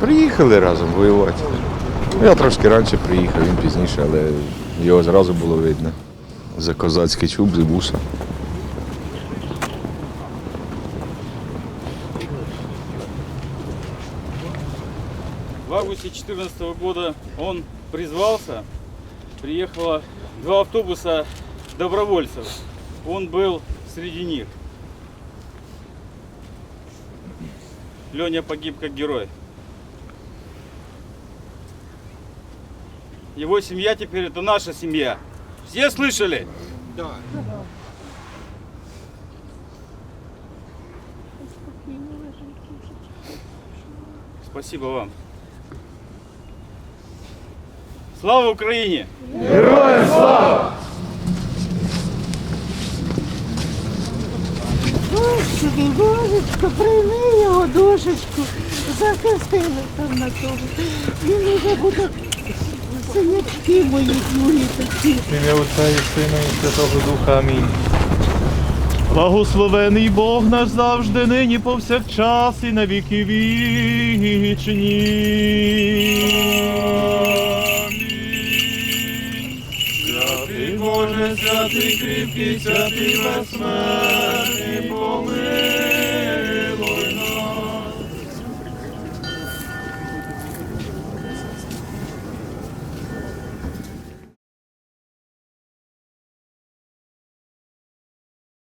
Приїхали разом воювати. Я трошки раніше приїхав, він пізніше, але його зразу було видно. За козацький чуб, з буса. В августе 2014 года он призвался, приехало два автобуса добровольцев. Он был среди них. Леня погиб как герой. Его семья теперь это наша семья. Все слышали? Спасибо вам. Слава Україні! Господи, Божечко, прийми його душечку, захисти там на тому. Він уже буде синячки мої другі такі. Ім'я Отця і Сина і Святого Духа. Амінь. Благословений Бог наш завжди, нині повсякчас і на віки вічні. Святий Боже, святий кріпкий, святий безсмертний,